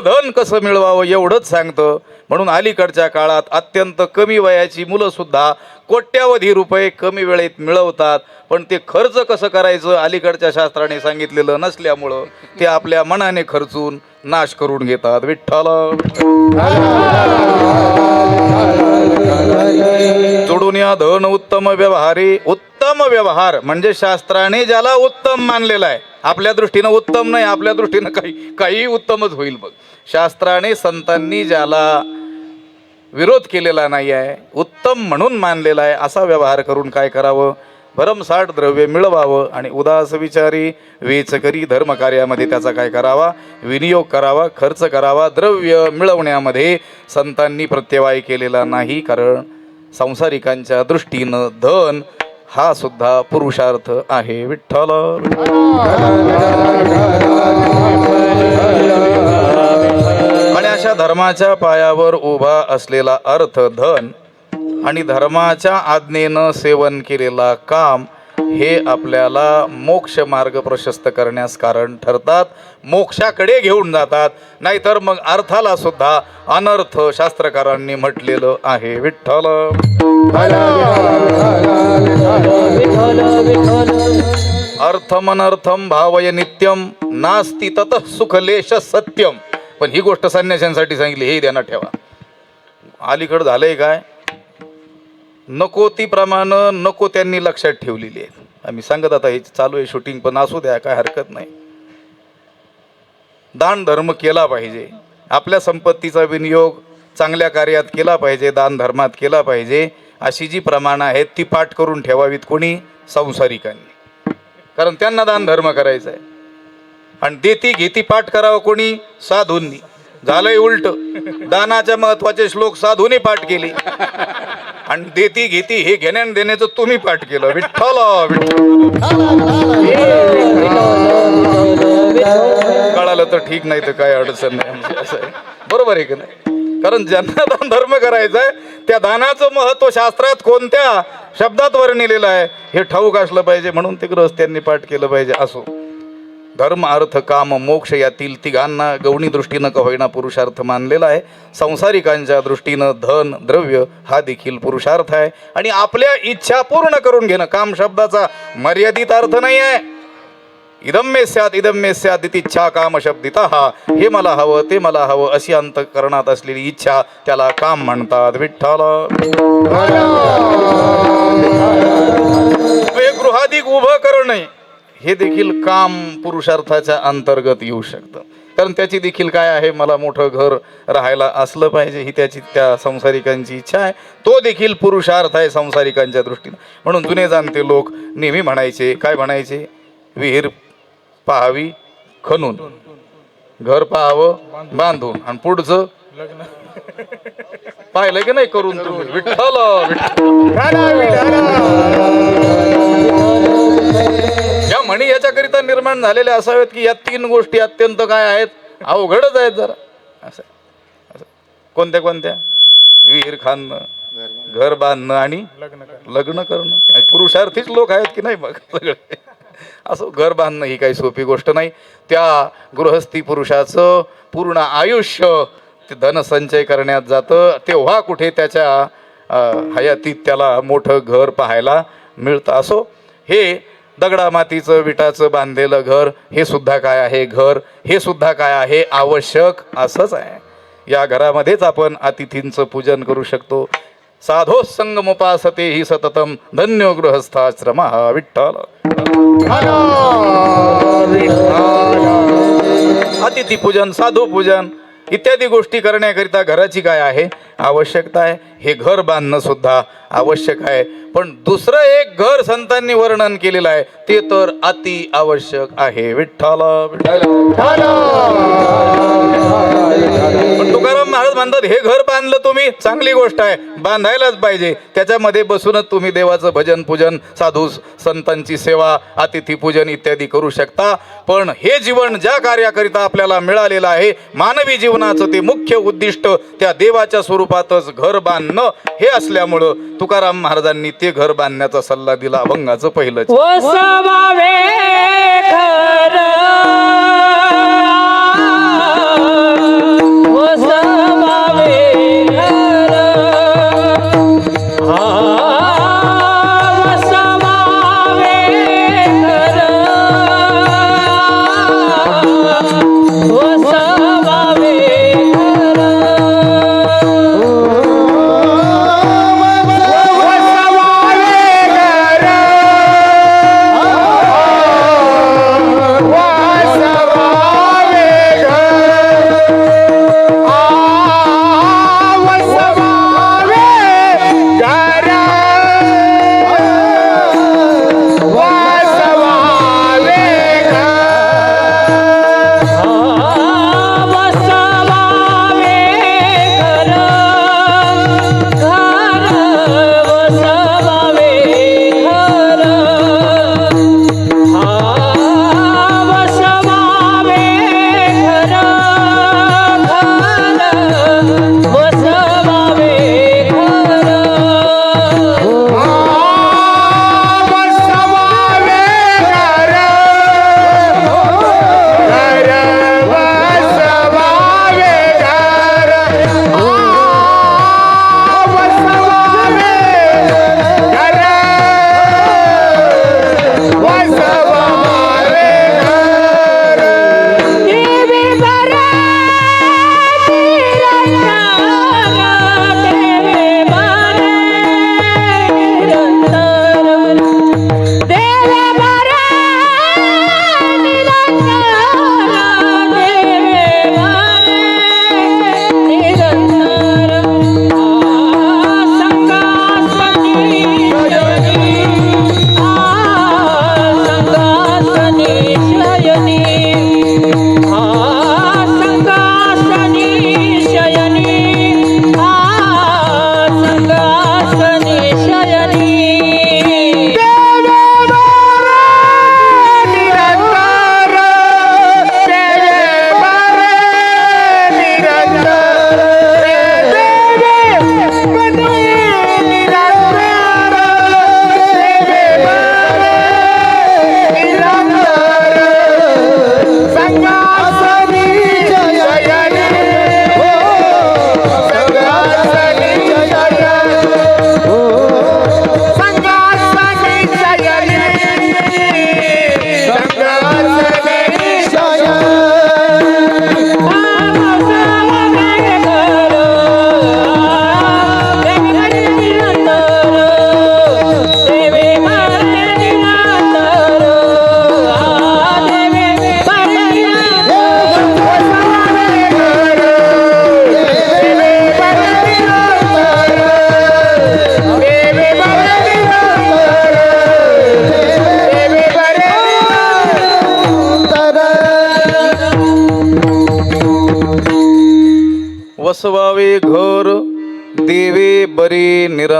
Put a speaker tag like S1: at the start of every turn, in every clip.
S1: धन कसं मिळवावं एवढंच सांगतं. म्हणून अलीकडच्या काळात अत्यंत कमी वयाची मुलं सुद्धा कोट्यावधी रुपये कमी वेळेत मिळवतात. पण ते खर्च कसं करायचं अलीकडच्या शास्त्राने सांगितलेलं नसल्यामुळं ते आपल्या मनाने खर्चून नाश करून घेतात. विठ्ठल! जोडून या धन उत्तम व्यवहारी उत्तम व्यवहार. म्हणजे शास्त्राने ज्याला उत्तम मानलेला आहे आपल्या दृष्टीनं उत्तम नाही आपल्या दृष्टीनं काही काही उत्तमच होईल बघ. शास्त्राने संतांनी ज्याला विरोध केलेला नाही आहे उत्तम म्हणून मानलेला आहे असा व्यवहार करून काय करावं? भरमसाठ द्रव्य मिळवावं आणि उदास विचारी वेचकरी धर्मकार्यामध्ये त्याचा काय करावा? विनियोग करावा खर्च करावा द्रव्य मिळवण्यामध्ये संतांनी प्रत्यवाय केलेला नाही. कारण संसारिकांच्या दृष्टीनं धन हा सुद्धा पुरुषार्थ आहे. विठ्ठल. आणि अशा धर्माच्या पायावर उभा असलेला अर्थ धन आणि धर्माच्या आज्ञेनं सेवन केलेला काम हे आपल्याला मोक्ष मार्ग प्रशस्त करण्यास कारण ठरतात. मोक्षाकडे घेऊन जातात. नाहीतर मग अर्थाला सुद्धा अनर्थ शास्त्रकारांनी म्हटलेलं आहे. विठ्ठल. अर्थमनर्थम भावय नित्यम नास्ति तत सुखलेश सत्यम पण ही गोष्ट संन्याशांसाठी सांगितली हे ध्यानात ठेवा. अलीकडं झालंय काय? नको ती प्रमाणं नको त्यांनी लक्षात ठेवलेली आहे आम्ही सांगत आता हे चालू आहे शूटिंग पण असू द्या काय हरकत नाही. दान धर्म केला पाहिजे. आपल्या संपत्तीचा विनियोग चांगल्या कार्यात केला पाहिजे दान धर्मात केला पाहिजे. अशी जी प्रमाणं आहेत ती पाठ करून ठेवावीत कोणी? संसारिकांनी. कारण त्यांना दान धर्म करायचा आहे. आणि देती घेती पाठ करावं कोणी? साधूंनी. झालंय उलट. दानाच्या महत्त्वाचे श्लोक साधूने पाठ केले. आणि देती घेती हे घेण्यान देण्याचं तुम्ही पाठ केलं. विठ्ठल कळालं तर ठीक नाही तर काय अडचण नाही म्हणजे असं आहे. बरोबर आहे की नाही? कारण ज्यांना दान धर्म करायचा आहे त्या दानाचं महत्त्व शास्त्रात कोणत्या शब्दात वर्णिलेलं आहे? हे ठाऊक असलं पाहिजे म्हणून ते गृहस्थ्यांनी पाठ केलं पाहिजे असो. धर्म अर्थ काम मोक्ष यातील तिघांना गौणी दृष्टीनं का होईना पुरुषार्थ मानलेला आहे. संसारिकांच्या दृष्टीनं धन द्रव्य हा देखील पुरुषार्थ आहे. आणि आपल्या इच्छा पूर्ण करून घेणं काम शब्दाचा मर्यादित अर्थ नाही आहे. इदम मे स्यात इदम मे स्यात इच्छा काम शब्दित. हा हे मला हवं ते मला हवं अशी अंतकरणात असलेली इच्छा त्याला काम म्हणतात. विठ्ठल. हे गृहाधिक उभं करणे हे देखील काम पुरुषार्थाच्या अंतर्गत येऊ शकतं. कारण त्याची देखील काय आहे मला मोठं घर राहायला असलं पाहिजे ही त्याची त्या संसारिकांची इच्छा आहे. तो देखील पुरुषार्थ आहे संसारिकांच्या दृष्टीनं. म्हणून जुने जाणते लोक नेहमी म्हणायचे काय म्हणायचे? विहीर पाहावी खणून. घर पाहावं बांधून. आणि पुढचं? पाहिलं की नाही करून तुम्ही? विठ्ठल विठ्ठल. या म्हणी याच्याकरिता निर्माण झालेल्या असाव्यात की या तीन गोष्टी अत्यंत काय आहेत? अवघडच आहेत जरा. असं असं. कोणत्या कोणत्या? विहीर खाणं घर बांधणं आणि लग्न करणं. पुरुषार्थीच लोक आहेत की नाही मग सगळे. असं घर बांधणं ही काही सोपी गोष्ट नाही. त्या गृहस्थी पुरुषाचं पूर्ण आयुष्य ते धनसंचय करण्यात जातं. तेव्हा कुठे त्याच्या हयातीत त्याला मोठं घर पाहायला मिळतं. असो हे दगडा मातीचं विटाचं बांधलेलं घर हे सुद्धा काय आहे घर? हे सुद्धा काय आहे? आवश्यक असंच आहे. या घरामध्येच आपण अतिथींचं पूजन करू शकतो. साधो संगमुपासते ही सततम धन्य गृहस्थाश्रम हा विठ्ठल. अतिथी पूजन साधू पूजन इत्यादी गोष्टी करण्याकरिता घराची काय आहे? आवश्यकता आहे. हे घर बांधणं सुद्धा आवश्यक आहे. पण दुसरं एक घर संतांनी वर्णन केलेलं आहे ते तर अति आवश्यक आहे. विठ्ठल पण तुकाराम महाराज म्हणतात हे घर बांधलं तुम्ही चांगली गोष्ट आहे बांधायलाच पाहिजे. त्याच्यामध्ये बसूनच तुम्ही देवाचं भजन पूजन साधू संतांची सेवा अतिथी पूजन इत्यादी करू शकता. पण हे जीवन ज्या कार्याकरिता आपल्याला मिळालेलं आहे मानवी जीवनाचं ते मुख्य उद्दिष्ट त्या देवाच्या स्वरूपातच घर बांधणं हे असल्यामुळं तुकाराम महाराजांनी ते घर बांधण्याचा सल्ला दिला अभंगाचं पहिलं
S2: वसवावे घर.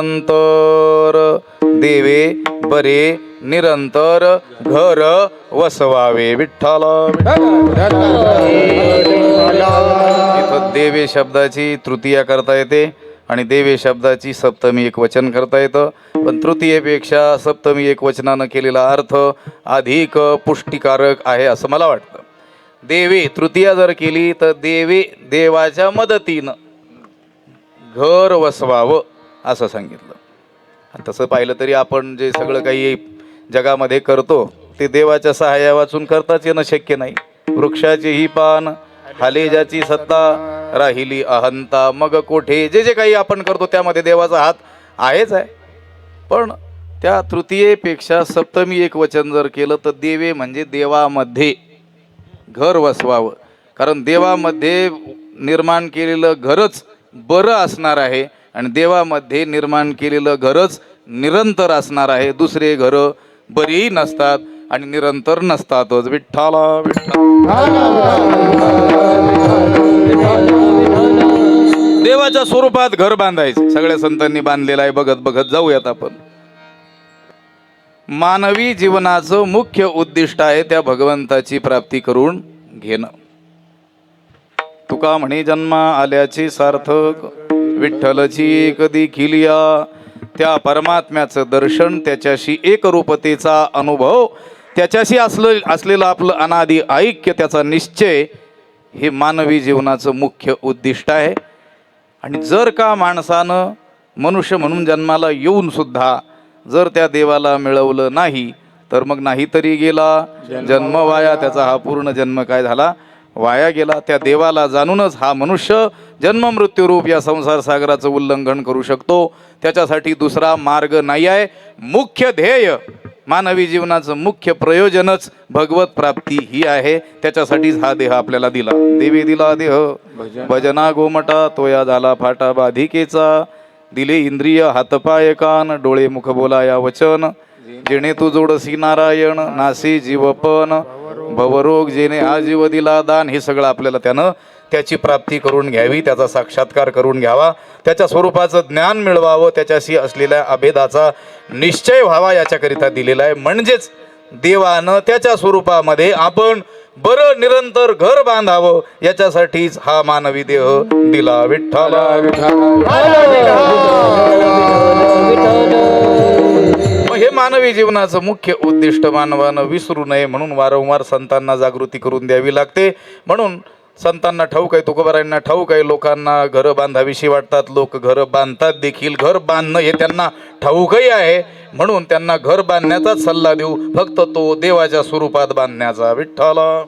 S1: निरंतर. देवे बरे निरंतर घर वसवावे विठ्ठल. इथं देवे शब्दाची तृतीया करता येते आणि देवे शब्दाची सप्तमी एक वचन करता येतं. पण तृतीयेपेक्षा सप्तमी एक वचनानं केलेला अर्थ अधिक पुष्टिकारक आहे असं मला वाटतं. देवे तृतीया जर केली तर देवे देवाच्या मदतीनं घर वसवावं. असं सांगितलं. तसं पाहिलं तरी आपण जे सगळं काही जगामध्ये करतो ते देवाच्या सहाय्या वाचून करताच येणं शक्य नाही. वृक्षाची ही पान हालेजाची सत्ता राहिली अहंता. मग कोठे? जे जे काही आपण करतो त्यामध्ये देवाचा हात आहेच आहे. पण त्या तृतीयेपेक्षा सप्तमी एक वचन जर केलं तर देवे म्हणजे देवामध्ये घर वसवावं. कारण देवामध्ये निर्माण केलेलं घरच बरं असणार आहे. आणि देवामध्ये निर्माण केलेलं घरच निरंतर असणार आहे. दुसरे घरं बरीही नसतात आणि निरंतर नसतातच. विठ्ठाला. देवाच्या स्वरूपात घर बांधायचे. सगळ्या संतांनी बांधलेलं आहे. बघत बघत जाऊयात आपण. मानवी जीवनाचं मुख्य उद्दिष्ट आहे त्या भगवंताची प्राप्ती करून घेणं. तुका म्हणे जन्मा आल्याची सार्थक. विठ्ठलची कधी खिलिया? त्या परमात्म्याचं दर्शन त्याच्याशी एकरूपतेचा अनुभव त्याच्याशी असलं असलेलं आपलं अनादी ऐक्य त्याचा निश्चय हे मानवी जीवनाचं मुख्य उद्दिष्ट आहे. आणि जर का माणसानं मनुष्य म्हणून जन्माला येऊनसुद्धा जर त्या देवाला मिळवलं नाही तर मग नाहीतरी गेला. जन्म वाया त्याचा हा पूर्ण जन्म काय झाला? वाया गेला त्या देवाला जाणूनच हा मनुष्य जन्म मृत्यूरूप या संसार सागराचं उल्लंघन करू शकतो. त्याच्यासाठी दुसरा मार्ग नाही आहे. मुख्य ध्येय मानवी जीवनाचं मुख्य प्रयोजनच भगवत प्राप्ती ही आहे. त्याच्यासाठीच हा देह आपल्याला दिला. देवी दिला देह. भजना. गोमटा तोया झाला फाटा बाधिकेचा. दिले इंद्रिय हातपाय कान डोळे मुख बोला या वचन जेणे तू जोडसी नारायण नासी जीवपन. भवरोग जेणे हा जीव दिला दान हे सगळं आपल्याला त्यानं त्याची प्राप्ती करून घ्यावी त्याचा साक्षात्कार करून घ्यावा त्याच्या स्वरूपाचं ज्ञान मिळवावं त्याच्याशी असलेल्या अभेदाचा निश्चय व्हावा याच्याकरिता दिलेला आहे. म्हणजेच देवानं त्याच्या स्वरूपामध्ये आपण बरं निरंतर घर बांधावं याच्यासाठीच हा मानवी देह दिला विठ्ठला. हे मानवी जीवनाचं मुख्य उद्दिष्ट मानवानं विसरू नये म्हणून वारंवार संतांना जागृती करून द्यावी लागते. म्हणून संतांना ठाऊक आहे तुकोबारायांना ठाऊक आहे लोकांना घरं बांधावीशी वाटतात लोक घरं बांधतात देखील. घर बांधणं हे त्यांना ठाऊकही आहे. म्हणून त्यांना घर बांधण्याचाच सल्ला देऊ. फक्त तो देवाच्या स्वरूपात बांधण्याचा. विठ्ठला.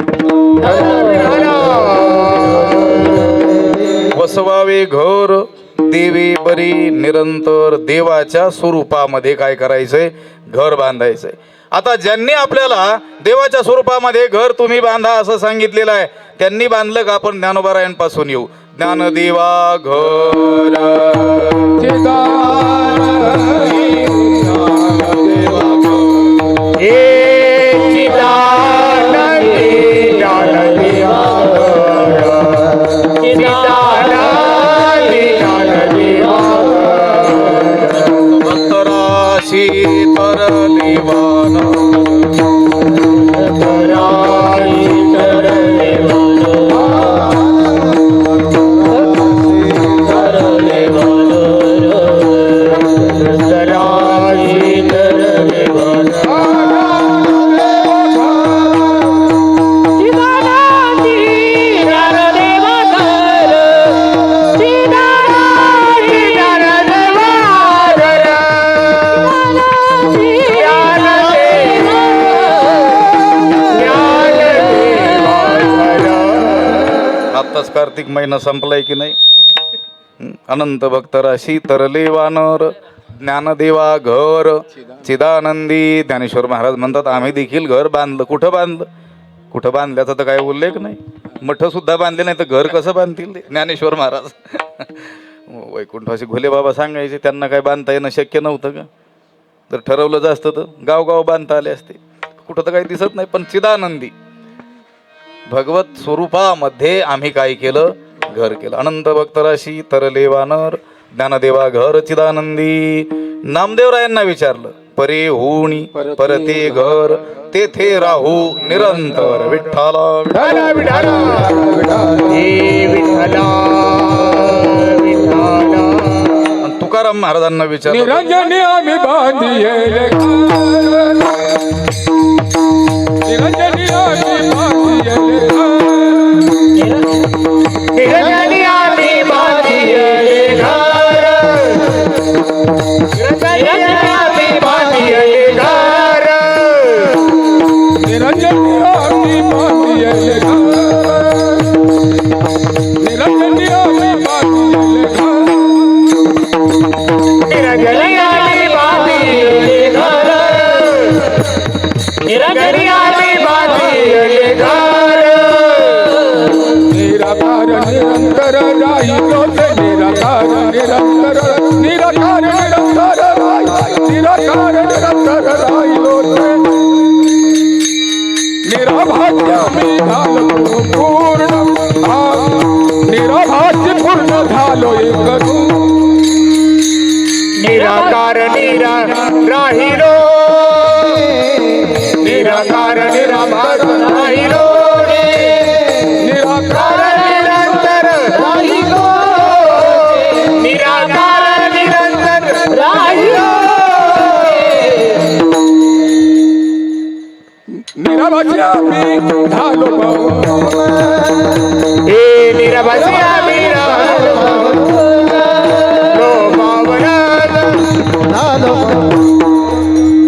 S1: वसवावे घर. देवे बरी निरंतर देवाच्या स्वरूपामध्ये काय करायचंय? घर बांधायचंय. आता ज्यांनी आपल्याला देवाच्या स्वरूपामध्ये घर तुम्ही बांधा असं सांगितलेलं आहे त्यांनी बांधलं का आपण ज्ञानोबारायणपासून येऊ? ज्ञानदेवा घर. अनंत भक्तराशी तरले वानर ज्ञानदेवा घर चिदानंदी ज्ञानेश्वर महाराज म्हणतात आम्ही देखील घर बांधलं. कुठं बांधलं? कुठं बांधल्याचा तर काय उल्लेख नाही. मठ सुद्धा बांधले नाही तर घर कसं बांधतील ज्ञानेश्वर महाराज. वैकुंठवासी घोले बाबा सांगायचे त्यांना काय बांधता येणं शक्य नव्हतं का? तर ठरवलं जास्त तर गावगाव बांधता आले असते. कुठं तर काही दिसत नाही पण चिदानंदी. भगवत स्वरूपामध्ये आम्ही काय केलं? घर केलं. अनंत भक्तराशी तरले वानर ज्ञानदेवा घर चिदानंदी नामदेवरायांना विचारलं परे होणी परते घर तेथे राहू निरंतर विठ्ठला.
S2: विठाला विठाला
S1: तुकाराम महाराजांना विचारलं
S3: निरंजनी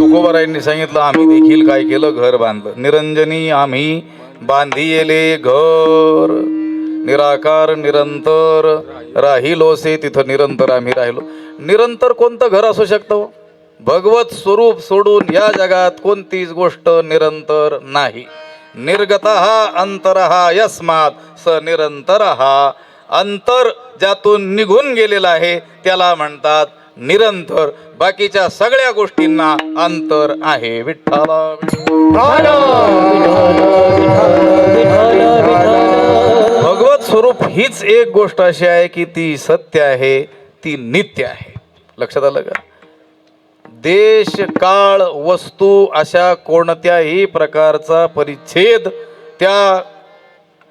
S1: तुकोबारायांनी सांगितलं आम्ही देखील काय केलं? घर बांधलं. निरंजनी आम्ही बांधियेले घर. निराकार निरंतर राहिलोसे तिथं निरंतर आम्ही राहिलो. निरंतर कोणतं घर असू शकतं? भगवत स्वरूप सोडून या जगात कोणतीच गोष्ट निरंतर नाही. निर्गत अंतर यस्मात स निरंतर. अंतर ज्यातून निघून गेलेला आहे त्याला म्हणतात निरंतर. बाकीच्या सगळ्या गोष्टींना अंतर आहे. विठ्ठल भगवत स्वरूप हीच एक गोष्ट अशी आहे की ती सत्य आहे ती नित्य आहे. लक्षात आलं का? देश काळ वस्तू अशा कोणत्याही प्रकारचा परिच्छेद त्या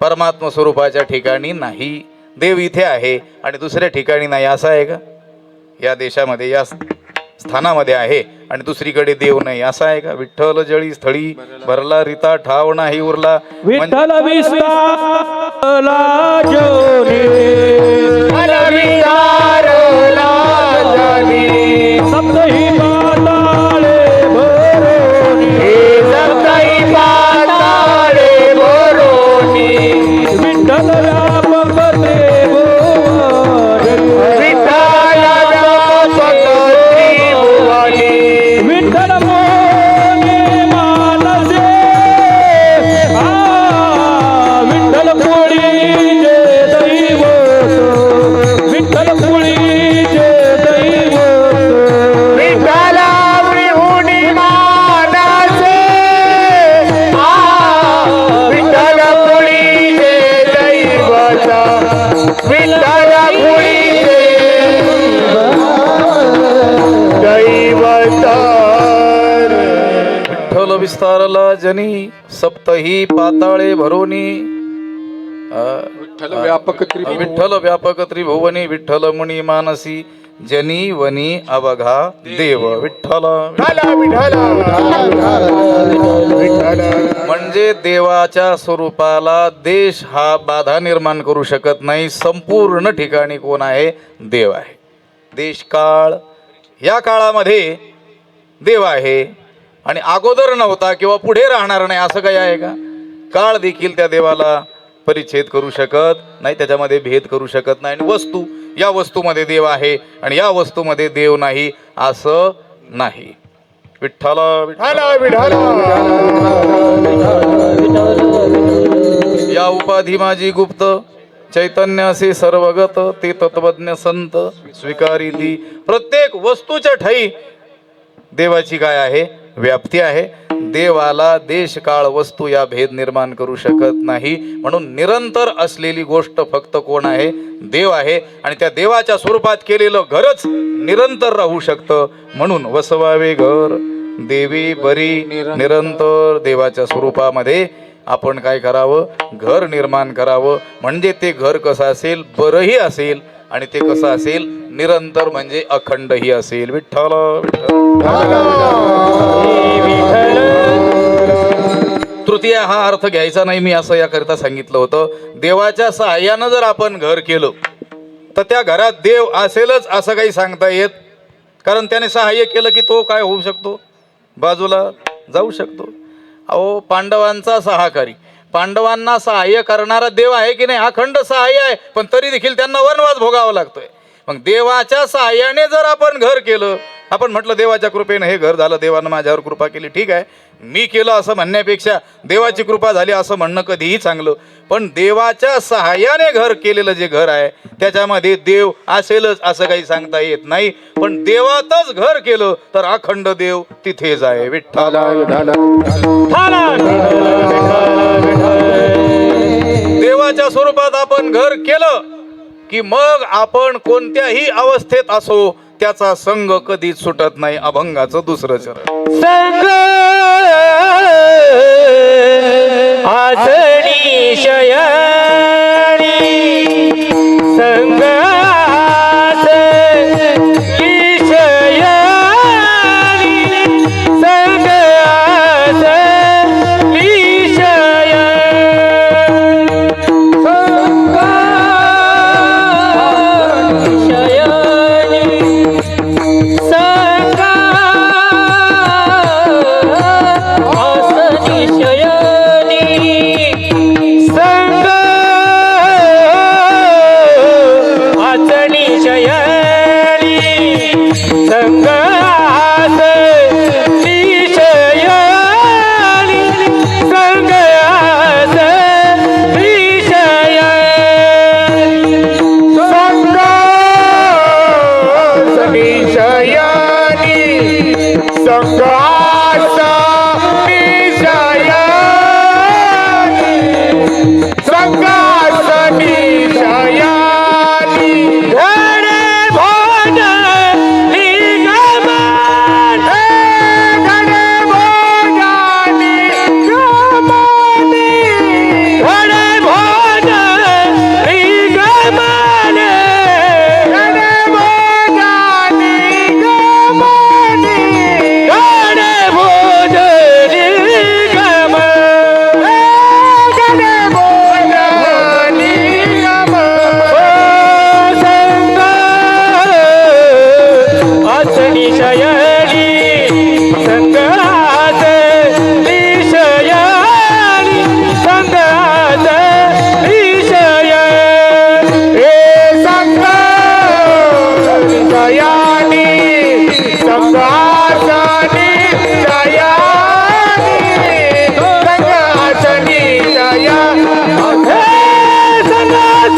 S1: परमात्म स्वरूपाच्या ठिकाणी नाही. देव इथे आहे आणि दुसऱ्या ठिकाणी नाही. असं आहे का? या देशामध्ये या स्थानामध्ये आहे आणि दुसरीकडे देव नाही. असं आहे का? विठ्ठल जळी स्थळी भरला रिता ठाव नाही उरला.
S4: विठ्ठल सप्तही पाताळे भरोनी विठ्ठल व्यापक त्रिभुवन. विठ्ठल
S3: व्यापक त्रिभुवनी
S1: विठ्ठल मुनी मानसी जनी वनी अवघा देव विठ्ठला. म्हणजे देवाच्या स्वरूपाला देश हा बाधा निर्माण करू शकत नाही. संपूर्ण ठिकाणी कोण आहे? देव आहे. देश काळ या काळामध्ये देव आहे. आणि अगोदर नव्हता किंवा पुढे राहणार नाही असं काही आहे का? काळ देखील त्या देवाला परिच्छेद करू शकत नाही त्याच्यामध्ये भेद करू शकत नाही. आणि वस्तू या वस्तूमध्ये देव आहे आणि या वस्तूमध्ये देव नाही असं नाही. विठ्ठला विठ्ठला या उपाधी माझी गुप्त चैतन्य असे सर्वगत ते तत्वज्ञ संत स्वीकारिली. प्रत्येक वस्तूच्या ठाई देवाची काय आहे? व्याप्ती आहे. देवाला देश काळ वस्तू या भेद निर्माण करू शकत नाही. म्हणून निरंतर असलेली गोष्ट फक्त कोण आहे? देव आहे. आणि त्या देवाच्या स्वरूपात केलेलं घरच निरंतर राहू शकतं. म्हणून वसवावे घर देवी बरी निरंतर देवाच्या स्वरूपामध्ये आपण काय करावं? घर निर्माण करावं. म्हणजे ते घर कसं असेल? बरंही असेल. आणि ते कसं असेल? निरंतर म्हणजे अखंडही असेल. विठ्ठल विठ्ठल. तृतीय हा अर्थ घ्यायचा नाही मी असं याकरिता सांगितलं होतं. देवाच्या सहाय्यानं जर आपण घर केलं तर त्या घरात देव असेलच असं काही सांगता येत. कारण त्याने सहाय्य केलं की तो काय होऊ शकतो? बाजूला जाऊ शकतो. अहो पांडवांचा सहाकारी. पांडवांना सहाय्य करणारा देव आहे की नाही हा खंड सहाय्य आहे. पण तरी देखील त्यांना वनवास भोगावा लागतोय. मग देवाच्या सहाय्याने जर आपण घर केलं आपण म्हटलं देवाच्या कृपेनं हे घर झालं देवानं माझ्यावर कृपा केली ठीक आहे. मी केलं असं म्हणण्यापेक्षा देवाची कृपा झाली असं म्हणणं कधीही चांगलं. पण देवाच्या सहाय्याने घर केलेलं जे घर आहे त्याच्यामध्ये देव असेलच असं काही सांगता येत नाही. पण देवातच घर केलं तर अखंड देव तिथेच आहे विठ्ठल. देवाच्या स्वरूपात आपण घर केलं की मग आपण कोणत्याही अवस्थेत असो त्याचा संघ कधीच सुटत नाही. अभंगाचं दुसरं चरण.
S2: संघ संगासनी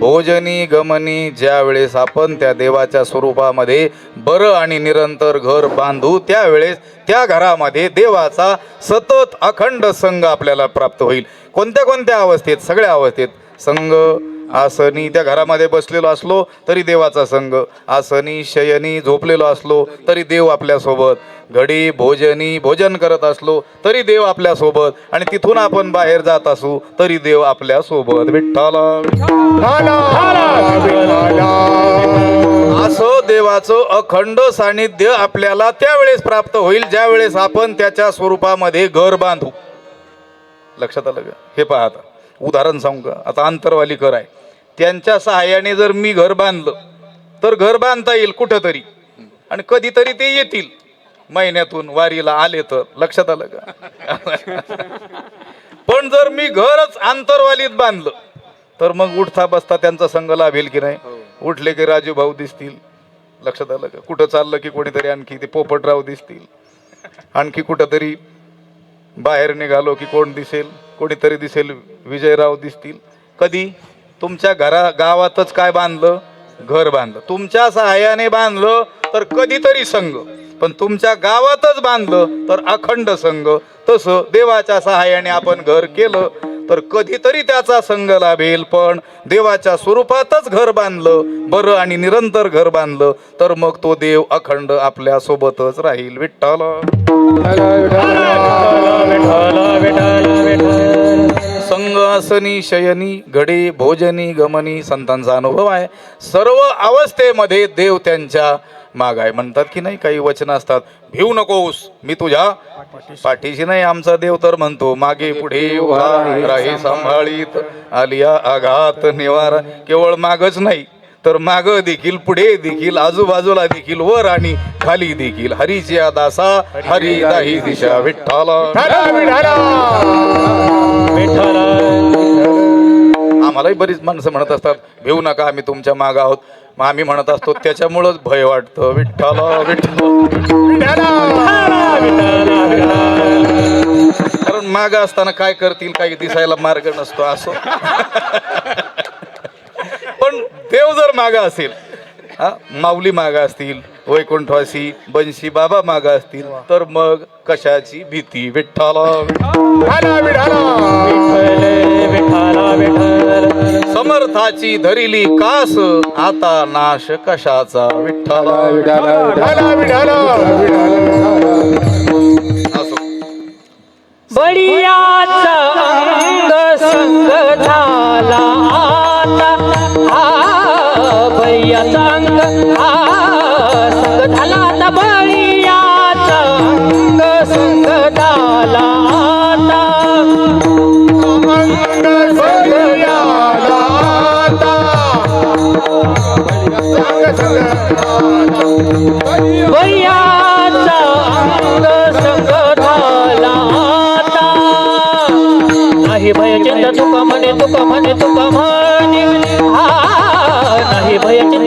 S2: भोजनी गमनी भोजनी गमनी
S1: ज्या वेळेस आपण त्या देवाच्या स्वरूपामध्ये बरं आणि निरंतर घर बांधू त्यावेळेस त्या घरामध्ये देवाचा सतत अखंड संघ आपल्याला प्राप्त होईल. कोणत्या कोणत्या अवस्थेत? सगळ्या अवस्थेत. संघ आसनी त्या घरामध्ये बसलेलो असलो तरी देवाचा संघ आसनी शयनी झोपलेलो असलो तरी देव आपल्यासोबत. घडी भोजनी भोजन करत असलो तरी देव आपल्यासोबत. आणि तिथून आपण बाहेर जात असू तरी देव आपल्यासोबत. विठ्ठल. असं देवाचं अखंड सानिध्य आपल्याला त्यावेळेस प्राप्त होईल ज्या वेळेस आपण त्याच्या स्वरूपामध्ये घर बांधू. लक्षात आलं का? हे पहा आता. उदाहरण सांगू का? आता आंतरवाली कर आहे. त्यांच्या सहाय्याने जर मी घर बांधलं तर घर बांधता येईल कुठंतरी. आणि कधीतरी ते येतील. महिन्यातून वारीला आले तर. लक्षात आलं का? पण जर मी घरच आंतरवालीत बांधलं तर मग उठता बसता त्यांचा संघ लाभेल की नाही? उठले की राजू भाऊ दिसतील. लक्षात आलं का? कुठं चाललं की कोणीतरी आणखी ते पोपटराव दिसतील. आणखी कुठंतरी बाहेर निघालो की कोण दिसेल? कोणीतरी दिसेल विजयराव दिसतील. कधी? तुमच्या घरा गावातच काय बांधलं? घर बांधलं. तुमच्या सहाय्याने बांधलं तर कधीतरी संघ. पण तुमच्या गावातच बांधलं तर अखंड संघ. तसं देवाच्या सहाय्याने आपण घर केलं. तर कधीतरी त्याचा संघ लाभेल. पण देवाच्या स्वरूपातच घर बांधलं बरं आणि निरंतर घर बांधलं तर मग तो देव अखंड आपल्या सोबतच राहील. विठ्ठल. संघ असनी शयनी घडे भोजनी गमनी संतांचा अनुभव आहे. सर्व अवस्थेमध्ये देव त्यांच्या माग आहे म्हणतात की नाही काही वचन असतात. भिऊ नकोस मी तुझ्या पाठीशी नाही आमचा देव तर म्हणतो मागे पुढे राही सांभाळीत आलिया आघात निवारा केवळ मागच नाही तर माग देखील पुढे देखील आजूबाजूला देखील वर आणि खाली देखील. हरीची दासा हरी दाही दिशा विठ्ठला. आम्हालाही बरीच माणसं म्हणत असतात भिऊ नका आम्ही तुमच्या माग आहोत. मग आम्ही म्हणत असतो त्याच्यामुळंच भय वाटतं विठ्ठल विठ्ठल. कारण माग असताना काय करतील काही दिसायला मार्ग नसतो असो. पण देव जर माग असेल हा माऊली माग असतील वैकुंठवासी बनशी बाबा माग असतील तर मग कशाची भीती? विठ्ठल समर्थाची धरिली कास आता नाश कशाचा? विठ्ठल
S2: बळीयाचा अंग संग झाला आता. बळीयाचा अंग संग झाला आता बळीयाचा अंग संग झाला आता. बळीयाचा अंग संग झाला आता. नाही भय चिंता तुका म्हणे तुका म्हणे तुका म्हणे.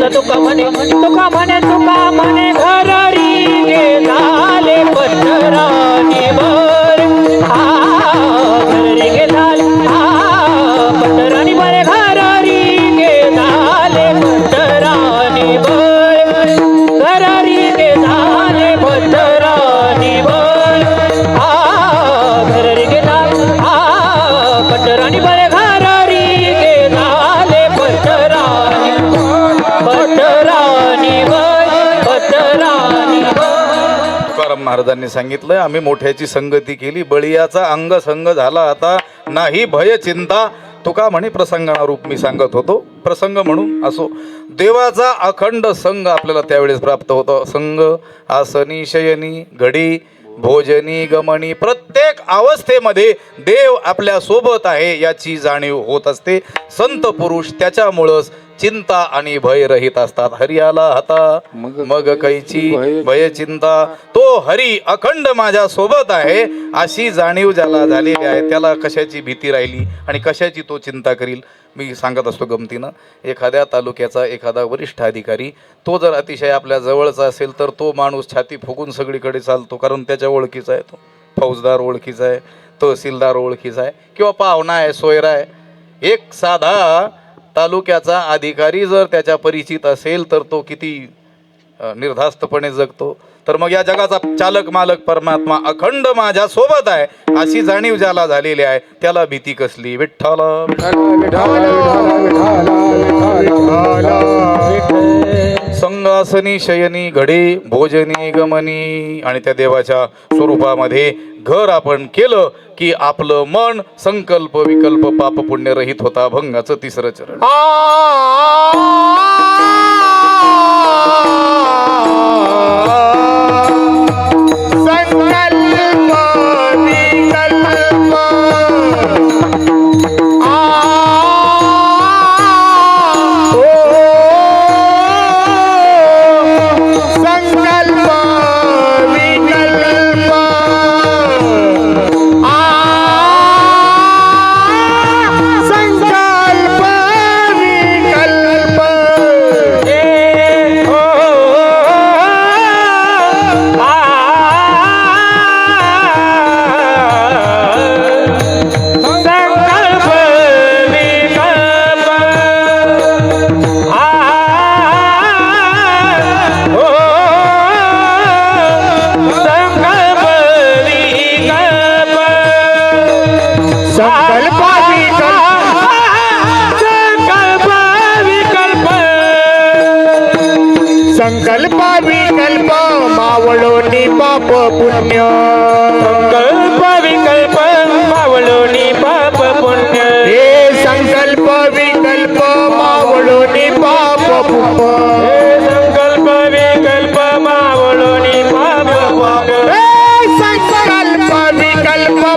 S2: भय चिंता तुका म्हणे तुका म्हणे तुका
S1: तुकाराम महाराजांनी सांगितलंय आम्ही मोठ्याची संगती केली बळीयाचा अंग संग झाला आता नाही भय चिंता. तुका म्हणे प्रसंगारूप मी सांगत होतो. प्रसंग म्हणून असो. देवाचा अखंड संघ आपल्याला त्यावेळेस प्राप्त होतो. संघ आसनी शयनी घडी भोजनी गमनी प्रत्येक अवस्थेमध्ये देव आपल्यासोबत आहे याची जाणीव होत असते. संत पुरुष त्याच्यामुळंच चिंता आणि भय रहित असतात. हरियाला हाता मग कैची भय चिंता तो हरी अखंड माझ्या सोबत आहे. अशी जाणीव ज्याला झालेली आहे त्याला कशाची भीती राहिली आणि कशाची तो चिंता करील? मी सांगत असतो गमतीनं. एखाद्या तालुक्याचा एखादा वरिष्ठ अधिकारी तो जर अतिशय आपल्या जवळचा असेल तर तो माणूस छाती फुगून सगळीकडे चालतो कारण त्याच्या ओळखीचा आहे तो. फौजदार ओळखीचा आहे तहसीलदार ओळखीचा आहे किंवा पाहुणा आहे सोयरा आहे. एक साधा तालुक्याचा अधिकारी जर त्याच्या परिचित असेल तर तो किती निर्धास्तपणे जगतो तर मग या जगाचा चालक मालक परमात्मा अखंड माझ्या सोबत आहे अशी जाणीव ज्याला झालेली आहे त्याला भीती कसली विठ्ठल संगासनी शयनी घडे भोजनी गमनी आणि त्या देवाच्या स्वरूपामध्ये घर आपण केलं की आपलं मन संकल्प विकल्प पाप पुण्य रहित होता भंगाचं तिसरं चरण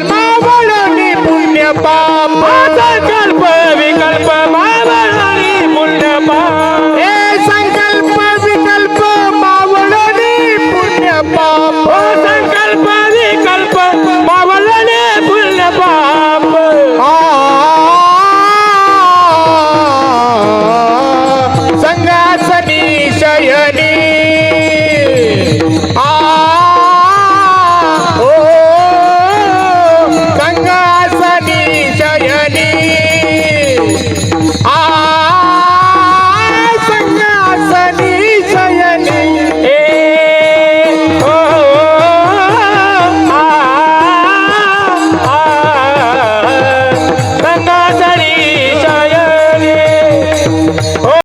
S4: मावळोनी पुण्य पाप
S2: संकल्प विकल्प मावळोनी पुण्य पाप